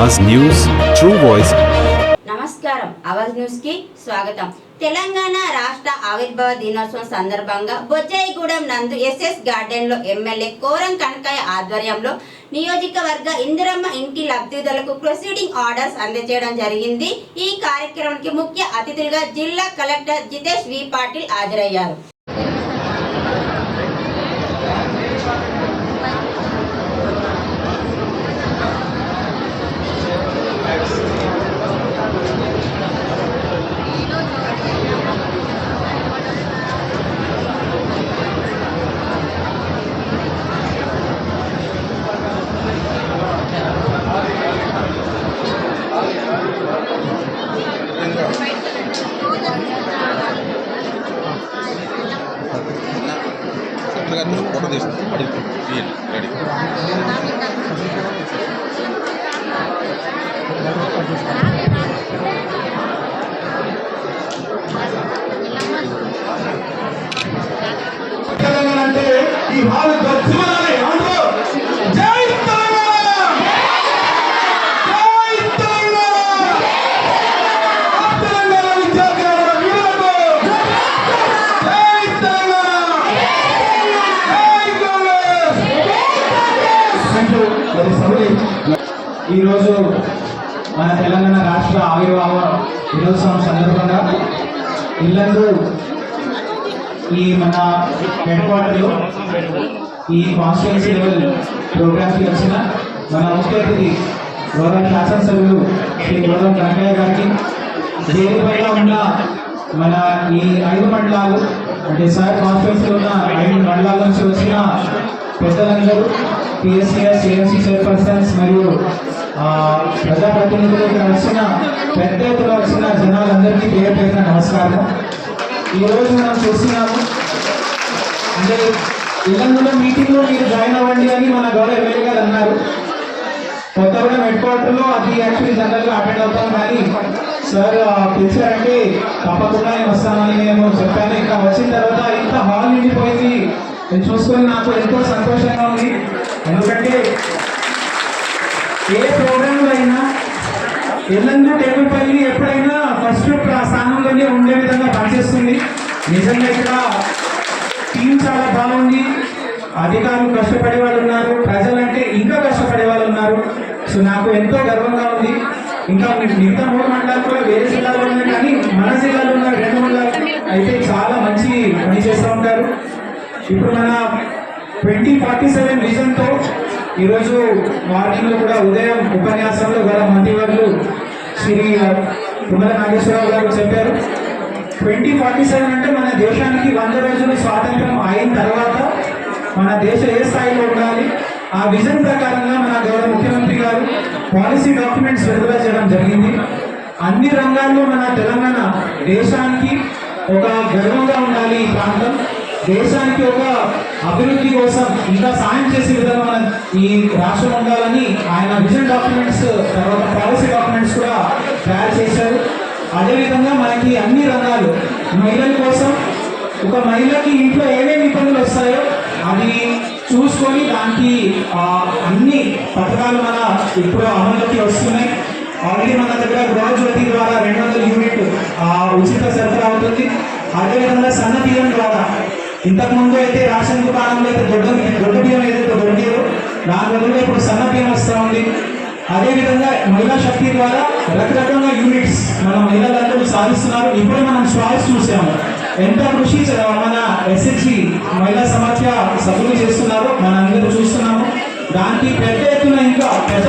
అవాజ్ news true voice. నమస్కారం. అవాజ్ న్యూస్కి స్వాగతం. తెలంగాణ రాష్ట్ర ఆవిర్భావ దినోత్సవం సందర్భంగా బొజ్జాయిగూడెం నందు ఎస్ఎస్ గార్డెన్లో ఎమ్మెల్యే కోరం కనకాయ ఆధ్వర్యంలో నియోజకవర్గ ఇందిరమ్మ ఇంటి లబ్ధిదారులకు ప్రొసీడింగ్ ఆర్డర్స్ అందజేయడం జరిగింది. ఈ కార్యక్రమానికి ముఖ్య అతిథులుగా జిల్లా కలెక్టర్ జితేష్ వి పాటిల్ హాజరయ్యారు. ఫోటో తీస్తాను అడుగు తీయండి. రెడీ అంటే ఈ హాల్ మరి సభని ఈరోజు మన తెలంగాణ రాష్ట్ర ఆవిర్భావ దినోత్సవం సందర్భంగా ఇల్లందు ఈ మన హెడ్ క్వార్టర్లో ఈ కాన్స్టిట్యున్సీ లెవెల్ ప్రోగ్రామ్కి వచ్చిన మన ముఖ్య అతిథి గౌరవ శాసనసభ్యులు శ్రీ గౌరవ కనకయ్య గారికి దేనిపైన ఉన్న మన ఈ ఐదు మండలాలు అంటే సార్ కాన్స్టిట్యున్సీలో ఉన్న ఐదు మండలాల నుంచి వచ్చిన పెద్దలందరూ టీఎస్సీఎస్ ఏఎంసీ చైర్పర్సన్స్ మరియు ఆ, ప్రజాప్రతినిధులు ఇక్కడ వచ్చిన పెద్ద ఎత్తున వచ్చిన జనాలందరికీ పేరు పేరున నమస్కారం. ఈ రోజు మనం చూస్తున్నాము అంటే ఇల్లందులో మీటింగ్లో మీరు జాయిన్ అవ్వండి అని మన గౌరవ ఎమ్మెల్యే గారు అన్నారు. కొత్తగూడెం హెడ్ క్వార్టర్లో అది యాక్చువల్లీ జనరల్గా అటెండ్ అవుతాం కానీ సార్ పిలిచారంటే తప్పకుండా నేను వస్తానని నేను చెప్పాను. ఇంకా వచ్చిన తర్వాత ఇంత హాల్ నిండిపోయింది. నేను చూసుకొని నాకు ఎంతో సంతోషంగా ఉంది. ఎందుకంటే ఏ ప్రోగ్రామ్ అయినా ఎల్లందు పైన ఎప్పుడైనా ఫస్ట్ స్థానంలోనే ఉండే విధంగా పనిచేస్తుంది. నిజంగా ఇక్కడ టీం చాలా బాగుంది. అధికారులు కష్టపడే వాళ్ళు ఉన్నారు. ప్రజలంటే ఇంకా కష్టపడే వాళ్ళు ఉన్నారు. సో నాకు ఎంతో గర్వంగా ఉంది. ఇంకా మిగతా మూడు మండలాలు కూడా వేరే జిల్లాలో ఉన్నాయి కానీ మన జిల్లాలో ఉన్న రెండు మండలాలు అయితే చాలా మంచి పని చేస్తూ ఉంటారు. ఇప్పుడు మన ట్వంటీ ఫార్టీ సెవెన్ విజన్తో ఈరోజు మార్నింగ్లో కూడా ఉదయం ఉపన్యాసంలో గల మంత్రివర్లు శ్రీ తుమ్మల నాగేశ్వరరావు గారు చెప్పారు. ట్వంటీ ఫార్టీ సెవెన్ అంటే మన దేశానికి వంద రోజులు స్వాతంత్రం అయిన తర్వాత మన దేశం ఏ స్థాయిలో ఉండాలి? ఆ విజన్ ప్రకారంగా మన గౌరవ ముఖ్యమంత్రి గారు పాలసీ డాక్యుమెంట్స్ విడుదల చేయడం జరిగింది. అన్ని రంగాల్లో మన తెలంగాణ దేశానికి ఒక గర్వంగా ఉండాలి ఈ ప్రాంతం. దేశానికి ఒక అభివృద్ధి కోసం ఇంకా సాయం చేసే విధంగా మన ఈ రాష్ట్రం ఉండాలని ఆయన విజన్ డాక్యుమెంట్స్ తర్వాత పాలసీ డాక్యుమెంట్స్ కూడా తయారు చేశారు. అదేవిధంగా మనకి అన్ని రంగాలు మహిళల కోసం ఒక మహిళకి ఇంట్లో ఏమేమి ఇబ్బందులు వస్తాయో అవి చూసుకొని దానికి ఆ, అన్ని పథకాలు మన ఇప్పుడు అమలులోకి వస్తున్నాయి. ఆల్రెడీ మన దగ్గర గృహజ్యోతి ద్వారా రెండు వందల యూనిట్ ఆ, ఉచిత సరఫరా అవుతుంది. అదేవిధంగా సన్న ద్వారా ఇంతకు ముందు అయితే రేషన్ దుకాణంలో అయితే దొడ్డ దొడ్డ బియ్యం ఏదైతే దొరికేదో దాని బదులుగా ఇప్పుడు సన్న బియ్యం వస్తూ ఉంది. అదేవిధంగా మహిళా శక్తి ద్వారా రకరకాల యూనిట్స్ మన మహిళలందరూ సాధిస్తున్నారు. ఇప్పుడు మనం స్టాల్స్ చూసాము. ఎంత కృషి మన ఎస్హెచ్సి మహిళా సమాఖ్య సభ్యులు చేస్తున్నారు. మనం అందరూ చూస్తున్నాము. దానికి పెద్ద ఎత్తున ఇంకా పెద్ద